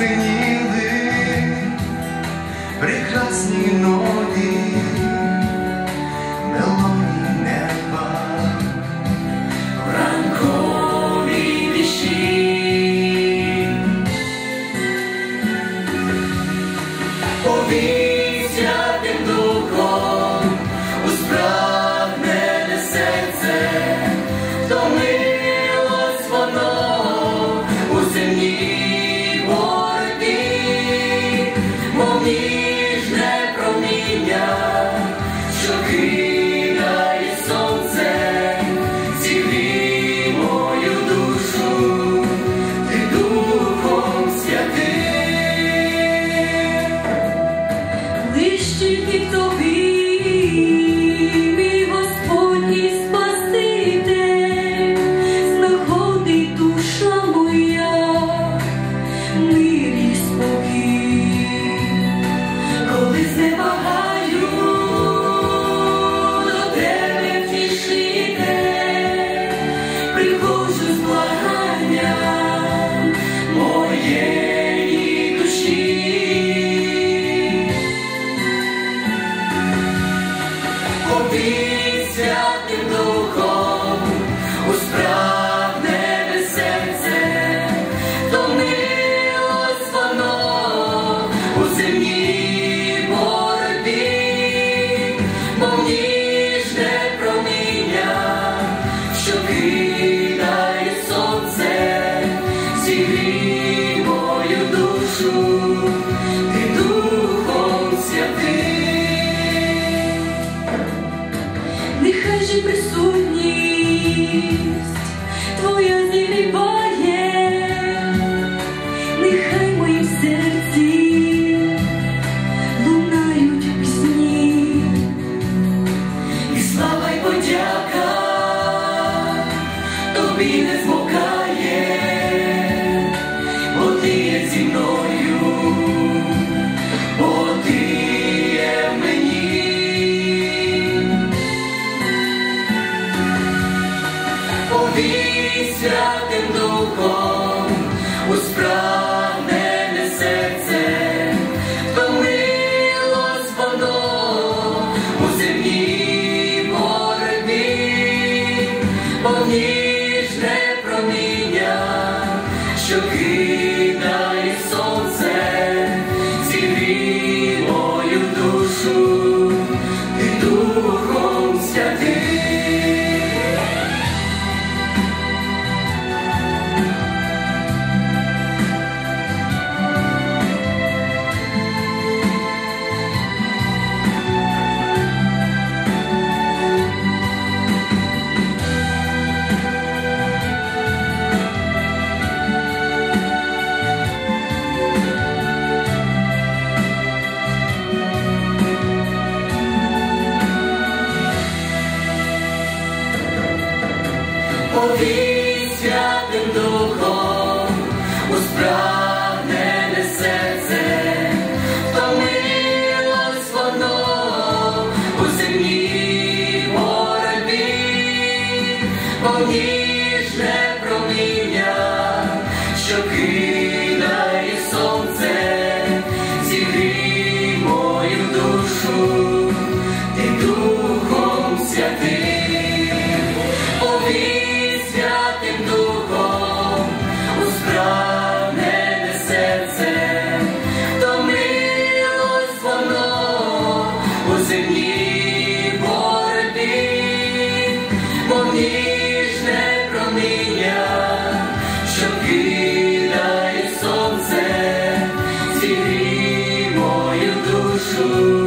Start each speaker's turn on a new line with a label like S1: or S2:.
S1: ценили прекрасные
S2: ноги. Yeah. присутність твоя зігріває, нехай моє в серці лунають пісні,
S1: і слава й подяка тобі не. Odizia del dolore ніжне проміння, що кидає сонце, зігрі мою душу.